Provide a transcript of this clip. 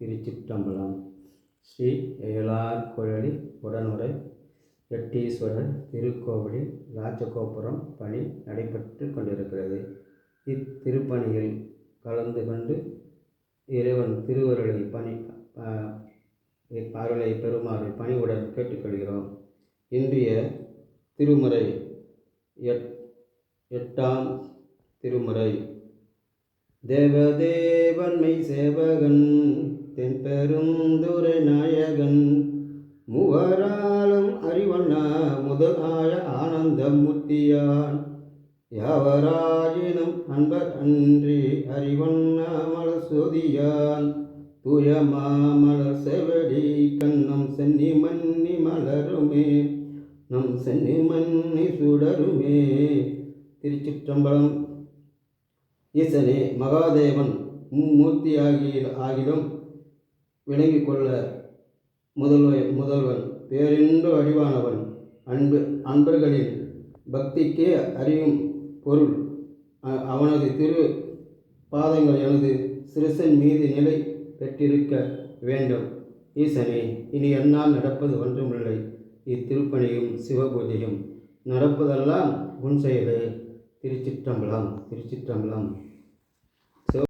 திருச்சிற்றம்பலம். ஸ்ரீ ஏலார் குழலி உடனுரை எட்டீஸ்வரர் திருக்கோவிலில் ராஜகோபுரம் பணி நடைபெற்று கொண்டிருக்கிறது. இத்திருப்பணியில் கலந்து கொண்டு இறைவன் திருவருளை பணி அருளை பெறுமாறு பணிவுடன் கேட்டுக்கொள்கிறோம். இன்றைய திருமுறை எட் எட்டாம் திருமுறை. தேவதேவன்மை சேவகன் தென்பெருந்துரை நாயகன் மூவராலும் அறிவண்ணா முதலாய ஆனந்தமுத்தியான் யாவராயினும் அன்பர் அன்றி அறிவண்ணா மலர் சோதியான் தூய மாமலர் செவடி கண்ணம் சென்னி மன்னி மலருமே நம் சென்னி மன்னி சுடருமே. திருச்சிற்றம்பலம் ஈசனே மகாதேவன் மும்மூர்த்தி ஆகிய ஆகிலும் விளங்கிக் கொள்ள முதல்வ முதல்வன் பேரின்ப வடிவானவன் அன்பு அன்பர்களின் பக்திக்கே அறியும் பொருள். அவனது திரு பாதங்கள் எனது சிறுசன் மீது நிலை பெற்றிருக்க வேண்டும். ஈசனே இனி என்னால் நடப்பது ஒன்றுமில்லை. இத்திருப்பணியும் சிவபூஜையும் நடப்பதெல்லாம் உன் செயலே. திருச்சிற்றம்பலம் திருச்சிற்றம்பலம்.